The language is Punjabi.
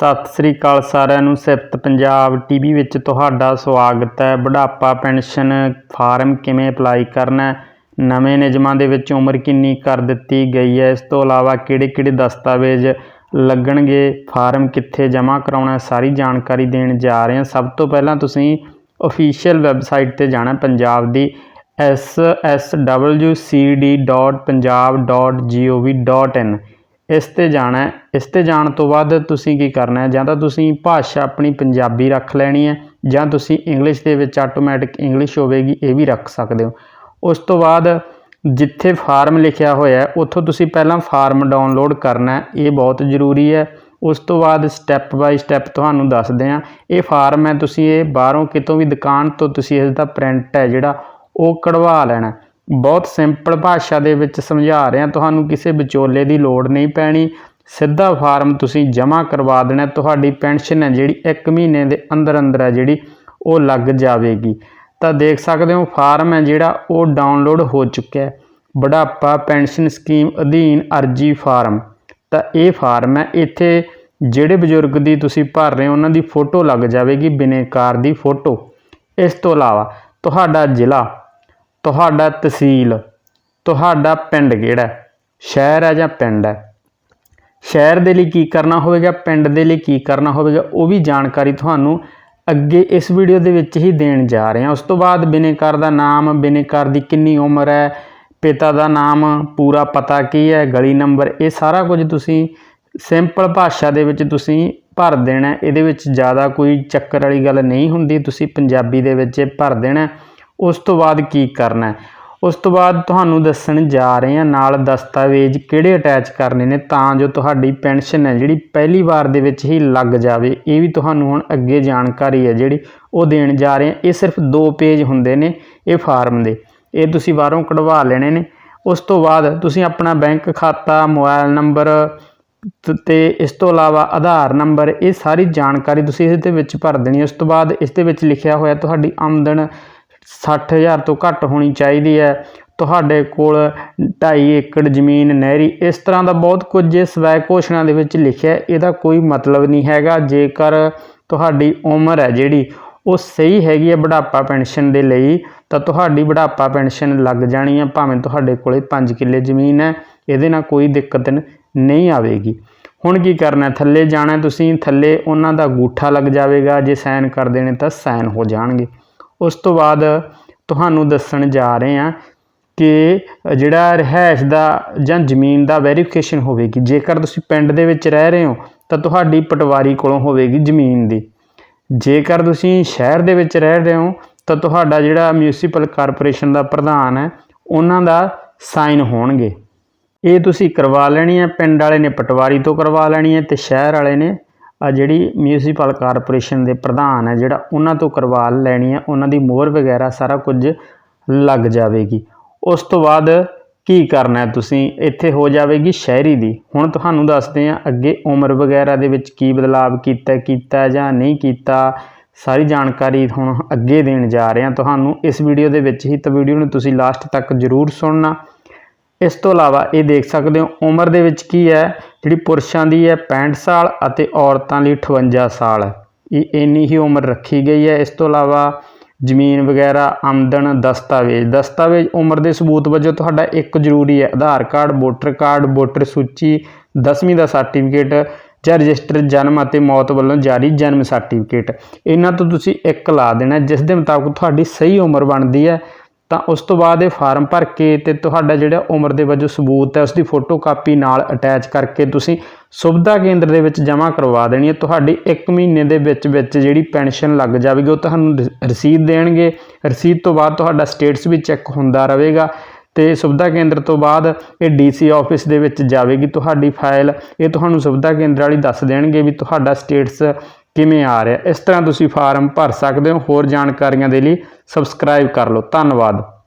ਸਤਿ ਸ੍ਰੀ ਅਕਾਲ ਸਾਰਿਆਂ ਨੂੰ, ਸਿਫਤ ਪੰਜਾਬ ਟੀਵੀ ਵਿੱਚ ਤੁਹਾਡਾ ਸਵਾਗਤ ਹੈ। ਬੁਢਾਪਾ ਪੈਨਸ਼ਨ ਫਾਰਮ ਕਿਵੇਂ ਅਪਲਾਈ ਕਰਨਾ ਨਵੇਂ ਨਿਯਮਾਂ ਦੇ ਵਿੱਚ ਉਮਰ ਕਿੰਨੀ ਕਰ ਦਿੱਤੀ ਗਈ ਹੈ? ਇਸ ਤੋਂ ਇਲਾਵਾ ਕਿਹੜੇ-ਕਿਹੜੇ ਦਸਤਾਵੇਜ਼ ਲੱਗਣਗੇ? ਫਾਰਮ ਕਿੱਥੇ ਜਮ੍ਹਾਂ ਕਰਾਉਣਾ ਸਾਰੀ ਜਾਣਕਾਰੀ ਦੇਣ ਜਾ ਰਹੇ ਹਾਂ। ਸਭ ਤੋਂ ਪਹਿਲਾਂ ਤੁਸੀਂ ਅਫੀਸ਼ੀਅਲ ਵੈਬਸਾਈਟ ਤੇ ਜਾਣਾ ਹੈ, ਪੰਜਾਬ ਦੀ sswcd.punjab.gov.in ਇਸ ਤੇ ਜਾਣਾ ਹੈ। ਇਸ ਤੇ ਜਾਣ ਤੋਂ ਬਾਅਦ ਤੁਸੀਂ ਕੀ ਕਰਨਾ ਹੈ? ਜਾਂ ਤਾਂ ਤੁਸੀਂ ਭਾਸ਼ਾ ਆਪਣੀ ਪੰਜਾਬੀ ਰੱਖ ਲੈਣੀ ਹੈ, ਜਾਂ ਤੁਸੀਂ ਇੰਗਲਿਸ਼ ਦੇ ਵਿੱਚ ਆਟੋਮੈਟਿਕ ਇੰਗਲਿਸ਼ ਹੋਵੇਗੀ, ਇਹ ਵੀ ਰੱਖ ਸਕਦੇ ਹੋ। ਉਸ ਤੋਂ ਬਾਅਦ ਜਿੱਥੇ ਫਾਰਮ ਲਿਖਿਆ ਹੋਇਆ ਹੈ, ਉੱਥੋਂ ਤੁਸੀਂ ਪਹਿਲਾਂ ਫਾਰਮ ਡਾਊਨਲੋਡ ਕਰਨਾ ਹੈ। ਇਹ ਬਹੁਤ ਜ਼ਰੂਰੀ ਹੈ। ਉਸ ਤੋਂ ਬਾਅਦ ਸਟੈਪ ਬਾਈ ਸਟੈਪ ਤੁਹਾਨੂੰ ਦੱਸਦੇ ਹਾਂ। ਇਹ ਫਾਰਮ ਹੈ, ਤੁਸੀਂ ਇਹ ਬਾਹਰੋਂ ਕਿਤੋਂ ਵੀ ਦੁਕਾਨ ਤੋਂ ਤੁਸੀਂ ਇਸ ਦਾ ਪ੍ਰਿੰਟ ਹੈ ਜਿਹੜਾ, ਉਹ ਕਢਵਾ ਲੈਣਾ ਬਹੁਤ ਸਿੰਪਲ ਭਾਸ਼ਾ ਦੇ ਵਿੱਚ ਸਮਝਾ ਰਿਹਾ, ਤੁਹਾਨੂੰ ਕਿਸੇ ਵਿਚੋਲੇ ਦੀ ਲੋੜ ਨਹੀਂ ਪੈਣੀ। ਸਿੱਧਾ ਫਾਰਮ ਤੁਸੀਂ ਜਮ੍ਹਾਂ ਕਰਵਾ ਦੇਣਾ, ਤੁਹਾਡੀ ਪੈਨਸ਼ਨ ਹੈ ਜਿਹੜੀ 1 ਮਹੀਨੇ ਦੇ ਅੰਦਰ ਅੰਦਰ ਹੈ ਜਿਹੜੀ ਉਹ ਲੱਗ ਜਾਵੇਗੀ। ਤਾਂ ਦੇਖ ਸਕਦੇ ਹੋ, ਫਾਰਮ ਹੈ ਜਿਹੜਾ ਉਹ ਡਾਊਨਲੋਡ ਹੋ ਚੁੱਕਿਆ ਹੈ। ਬੁਢਾਪਾ ਪੈਨਸ਼ਨ ਸਕੀਮ ਅਧੀਨ ਅਰਜੀ ਫਾਰਮ। ਤਾਂ ਇਹ ਫਾਰਮ ਹੈ, ਇੱਥੇ ਜਿਹੜੇ ਬਜ਼ੁਰਗ ਦੀ ਤੁਸੀਂ ਭਰ ਰਹੇ ਹੋ, ਉਹਨਾਂ ਦੀ ਫੋਟੋ ਲੱਗ ਜਾਵੇਗੀ, ਬਿਨੇਕਾਰ ਦੀ ਫੋਟੋ। ਇਸ ਤੋਂ ਇਲਾਵਾ ਤੁਹਾਡਾ ਜ਼ਿਲ੍ਹਾ ਤੁਹਾਡਾ ਤਹਿਸੀਲ, ਤੁਹਾਡਾ ਪਿੰਡ ਕਿਹੜਾ ਸ਼ਹਿਰ ਹੈ ਜਾਂ ਪਿੰਡ ਹੈ? ਸ਼ਹਿਰ ਦੇ ਲਈ ਕੀ ਕਰਨਾ ਹੋਵੇਗਾ, ਪਿੰਡ ਦੇ ਲਈ ਕੀ ਕਰਨਾ ਹੋਵੇਗਾ, ਉਹ ਵੀ ਜਾਣਕਾਰੀ ਤੁਹਾਨੂੰ ਅੱਗੇ ਇਸ ਵੀਡੀਓ ਦੇ ਵਿੱਚ ਹੀ ਦੇਣ ਜਾ ਰਹੇ ਹਾਂ। ਉਸ ਤੋਂ ਬਾਅਦ ਬਿਨੇਕਾਰ ਦਾ ਨਾਮ, ਬਿਨੇਕਾਰ ਦੀ ਕਿੰਨੀ ਉਮਰ ਹੈ, ਪਿਤਾ ਦਾ ਨਾਮ, ਪੂਰਾ ਪਤਾ ਕੀ ਹੈ, ਗਲੀ ਨੰਬਰ, ਇਹ ਸਾਰਾ ਕੁਝ ਤੁਸੀਂ ਸਿੰਪਲ ਭਾਸ਼ਾ ਦੇ ਵਿੱਚ ਤੁਸੀਂ ਭਰ ਦੇਣਾ ਇਹਦੇ ਵਿੱਚ ਜ਼ਿਆਦਾ ਕੋਈ ਚੱਕਰ ਵਾਲੀ ਗੱਲ ਨਹੀਂ ਹੁੰਦੀ। ਤੁਸੀਂ ਪੰਜਾਬੀ ਦੇ ਵਿੱਚ ਇਹ ਭਰ ਦੇਣਾ ਉਸ ਤੋਂ ਬਾਅਦ ਕੀ ਕਰਨਾ ਹੈ? ਉਸ ਤੋਂ ਬਾਅਦ ਤੁਹਾਨੂੰ ਦੱਸਣ ਜਾ ਰਹੇ ਹਾਂ ਨਾਲ ਦਸਤਾਵੇਜ਼ ਕਿਹੜੇ ਅਟੈਚ ਕਰਨੇ ਨੇ ਤਾਂ ਜੋ ਤੁਹਾਡੀ ਪੈਨਸ਼ਨ ਹੈ ਜਿਹੜੀ ਪਹਿਲੀ ਵਾਰ ਦੇ ਵਿੱਚ ਹੀ ਲੱਗ ਜਾਵੇ। ਇਹ ਵੀ ਤੁਹਾਨੂੰ ਹੁਣ ਅੱਗੇ ਜਾਣਕਾਰੀ ਹੈ ਜਿਹੜੀ ਉਹ ਦੇਣ ਜਾ ਰਹੇ ਹਾਂ। ਇਹ ਸਿਰਫ ਦੋ ਪੇਜ ਹੁੰਦੇ ਨੇ ਇਹ ਫਾਰਮ ਦੇ। ਇਹ ਤੁਸੀਂ ਬਾਹਰੋਂ ਕਢਵਾ ਲੈਣੇ ਨੇ। ਉਸ ਤੋਂ ਬਾਅਦ ਤੁਸੀਂ ਆਪਣਾ ਬੈਂਕ ਖਾਤਾ ਮੋਬਾਈਲ ਨੰਬਰ ਤ- ਤੇ ਇਸ ਤੋਂ ਇਲਾਵਾ ਆਧਾਰ ਨੰਬਰ ਇਹ ਸਾਰੀ ਜਾਣਕਾਰੀ ਤੁਸੀਂ ਇਸ ਦੇ ਵਿੱਚ ਭਰ ਦੇਣੀ ਉਸ ਤੋਂ ਬਾਅਦ ਇਸ ਦੇ ਵਿੱਚ ਲਿਖਿਆ ਹੋਇਆ ਤੁਹਾਡੀ ਆਮਦਨ 60000 ਤੋਂ ਘੱਟ ਹੋਣੀ ਚਾਹੀਦੀ ਹੈ। ਤੁਹਾਡੇ ਕੋਲ 2.5 ਏਕੜ ਜ਼ਮੀਨ ਨਹਿਰੀ, ਇਸ ਤਰ੍ਹਾਂ ਦਾ ਬਹੁਤ ਕੁਝ ਇਸ ਸਵੈ ਘੋਸ਼ਣਾ ਦੇ ਵਿੱਚ ਲਿਖਿਆ ਇਹਦਾ ਕੋਈ ਮਤਲਬ ਨਹੀਂ ਹੈਗਾ। ਜੇਕਰ ਤੁਹਾਡੀ ਉਮਰ ਹੈ ਜਿਹੜੀ, ਉਹ ਸਹੀ ਹੈਗੀ ਹੈ ਬੁਢਾਪਾ ਪੈਨਸ਼ਨ ਦੇ ਲਈ, ਤਾਂ ਤੁਹਾਡੀ ਬੁਢਾਪਾ ਪੈਨਸ਼ਨ ਲੱਗ ਜਾਣੀ ਹੈ। ਭਾਵੇਂ ਤੁਹਾਡੇ ਕੋਲੇ 5 ਕਿੱਲੇ ਜ਼ਮੀਨ ਹੈ, ਇਹਦੇ ਨਾਲ ਕੋਈ ਦਿੱਕਤ ਨਹੀਂ ਆਵੇਗੀ। ਹੁਣ ਕੀ ਕਰਨਾ ਥੱਲੇ ਜਾਣਾ ਤੁਸੀਂ, ਥੱਲੇ ਉਹਨਾਂ ਦਾ ਅੰਗੂਠਾ ਲੱਗ ਜਾਵੇਗਾ। ਜੇ ਸਾਈਨ ਕਰ ਦੇਣੇ ਤਾਂ ਸਾਈਨ ਹੋ ਜਾਣਗੇ। ਉਸ ਤੋਂ ਬਾਅਦ ਤੁਹਾਨੂੰ ਦੱਸਣ ਜਾ ਰਹੇ ਹਾਂ ਕਿ ਜਿਹੜਾ ਰਹਿائش ਦਾ ਜਾਂ ਜ਼ਮੀਨ ਦਾ ਵੈਰੀਫਿਕੇਸ਼ਨ ਹੋਵੇਗੀ, ਜੇਕਰ ਤੁਸੀਂ ਪਿੰਡ ਦੇ ਵਿੱਚ ਰਹਿ ਰਹੇ ਹੋ, ਤਾਂ ਤੁਹਾਡੀ ਪਟਵਾਰੀ ਕੋਲੋਂ ਹੋਵੇਗੀ ਜ਼ਮੀਨ ਦੀ। ਜੇਕਰ ਤੁਸੀਂ ਸ਼ਹਿਰ ਦੇ ਵਿੱਚ ਰਹਿ ਰਹੇ ਹੋ, ਤਾਂ ਤੁਹਾਡਾ ਜਿਹੜਾ ਮਿਊਨਿਸਪਲ ਕਾਰਪੋਰੇਸ਼ਨ ਦਾ ਪ੍ਰਧਾਨ ਹੈ, ਉਹਨਾਂ ਦਾ ਸਾਈਨ ਹੋਣਗੇ। ਇਹ ਤੁਸੀਂ ਕਰਵਾ ਲੈਣੀ ਹੈ, ਪਿੰਡ ਵਾਲੇ ਨੇ ਪਟਵਾਰੀ ਤੋਂ ਕਰਵਾ ਲੈਣੀ ਹੈ ਤੇ ਸ਼ਹਿਰ ਵਾਲੇ ਨੇ ਆ ਜਿਹੜੀ ਮਿਊਂਸੀਪਲ ਕਾਰਪੋਰੇਸ਼ਨ ਦੇ ਪ੍ਰਧਾਨ ਹੈ, ਜਿਹੜਾ ਉਹਨਾਂ ਤੋਂ ਕਰਵਾ ਲੈਣੀ ਹੈ ਉਹਨਾਂ ਦੀ ਮੋਹਰ ਵਗੈਰਾ ਸਾਰਾ ਕੁਝ ਲੱਗ ਜਾਵੇਗੀ। ਉਸ ਤੋਂ ਬਾਅਦ ਕੀ ਕਰਨਾ ਤੁਸੀਂ? ਇੱਥੇ ਹੋ ਜਾਵੇਗੀ ਸ਼ਹਿਰੀ ਦੀ। ਹੁਣ ਤੁਹਾਨੂੰ ਦੱਸਦੇ ਹਾਂ ਅੱਗੇ ਉਮਰ ਵਗੈਰਾ ਦੇ ਵਿੱਚ ਕੀ ਬਦਲਾਵ ਕੀਤਾ ਕੀਤਾ ਜਾਂ ਨਹੀਂ ਕੀਤਾ। ਸਾਰੀ ਜਾਣਕਾਰੀ ਹੁਣ ਅੱਗੇ ਦੇਣ ਜਾ ਰਹੇ ਹਾਂ। ਤੁਹਾਨੂੰ ਇਸ ਵੀਡੀਓ ਦੇ ਵਿੱਚ ਹੀ ਤਾਂ ਵੀਡੀਓ ਨੂੰ ਤੁਸੀਂ ਲਾਸਟ ਤੱਕ ਜ਼ਰੂਰ ਸੁਣਨਾ। ਇਸ ਤੋਂ ਇਲਾਵਾ ਇਹ ਦੇਖ ਸਕਦੇ ਹੋ, ਉਮਰ ਦੇ ਵਿੱਚ ਕੀ ਹੈ? ਜਿਹੜੀ ਪੁਰਸ਼ਾਂ ਦੀ ਹੈ 65 ਸਾਲ ਅਤੇ ਔਰਤਾਂ ਲਈ 58 ਸਾਲ। ਇਹ ਇੰਨੀ ਹੀ ਉਮਰ ਰੱਖੀ ਗਈ ਹੈ। ਇਸ ਤੋਂ ਇਲਾਵਾ ਜ਼ਮੀਨ ਵਗੈਰਾ, ਆਮਦਨ, ਦਸਤਾਵੇਜ਼। ਦਸਤਾਵੇਜ਼ ਉਮਰ ਦੇ ਸਬੂਤ ਵਜੋਂ ਤੁਹਾਡਾ ਇੱਕ ਜ਼ਰੂਰੀ ਹੈ। Aadhaar card, voter card, voter ਸੂਚੀ 10ਵੀਂ ਦਾ ਸਰਟੀਫਿਕੇਟ, ਜਾਂ ਰਜਿਸਟਰ ਜਨਮ ਅਤੇ ਮੌਤ ਵੱਲੋਂ ਜਾਰੀ ਜਨਮ ਸਰਟੀਫਿਕੇਟ। ਇਹਨਾਂ ਤੋਂ ਤੁਸੀਂ ਇੱਕ ਲਾ ਦੇਣਾ ਜਿਸ ਦੇ ਮੁਤਾਬਕ ਤੁਹਾਡੀ ਸਹੀ ਉਮਰ ਬਣਦੀ ਹੈ। ਤਾਂ ਉਸ ਤੋਂ ਬਾਅਦ ਇਹ ਫਾਰਮ ਭਰ ਕੇ ਤੇ ਤੁਹਾਡਾ ਜਿਹੜਾ ਉਮਰ ਦੇ ਵਜੋਂ ਸਬੂਤ ਹੈ ਉਸ ਦੀ ਫੋਟੋ ਕਾਪੀ ਨਾਲ ਅਟੈਚ ਕਰਕੇ ਤੁਸੀਂ ਸੁਵਿਧਾ ਕੇਂਦਰ ਦੇ ਵਿੱਚ ਜਮ੍ਹਾਂ ਕਰਵਾ ਦੇਣੀ ਹੈ। ਤੁਹਾਡੀ 1 ਮਹੀਨੇ ਦੇ ਵਿੱਚ ਵਿੱਚ ਜਿਹੜੀ ਪੈਨਸ਼ਨ ਲੱਗ ਜਾਵੇਗੀ, ਉਹ ਤੁਹਾਨੂੰ ਰ- ਰਸੀਦ ਦੇਣਗੇ। ਰਸੀਦ ਤੋਂ ਬਾਅਦ ਤੁਹਾਡਾ ਸਟੇਟਸ ਵੀ ਚੈੱਕ ਹੁੰਦਾ ਰਹੇਗਾ ਤੇ ਸੁਵਿਧਾ ਕੇਂਦਰ ਤੋਂ ਬਾਅਦ ਇਹ ਡੀਸੀ ਆਫਿਸ ਦੇ ਵਿੱਚ ਜਾਵੇਗੀ ਤੁਹਾਡੀ ਫਾਈਲ ਇਹ ਤੁਹਾਨੂੰ ਸੁਵਿਧਾ ਕੇਂਦਰ ਵਾਲੀ ਦੱਸ ਦੇਣਗੇ ਵੀ ਤੁਹਾਡਾ ਸਟੇਟਸ ਕਿਵੇਂ ਆ ਰਿਹਾ? ਇਸ ਤਰ੍ਹਾਂ ਤੁਸੀਂ ਫਾਰਮ ਭਰ ਸਕਦੇ ਹੋ। ਹੋਰ ਜਾਣਕਾਰੀਆਂ ਦੇ ਲਈ ਸਬਸਕ੍ਰਾਈਬ ਕਰ ਲਓ। ਧੰਨਵਾਦ।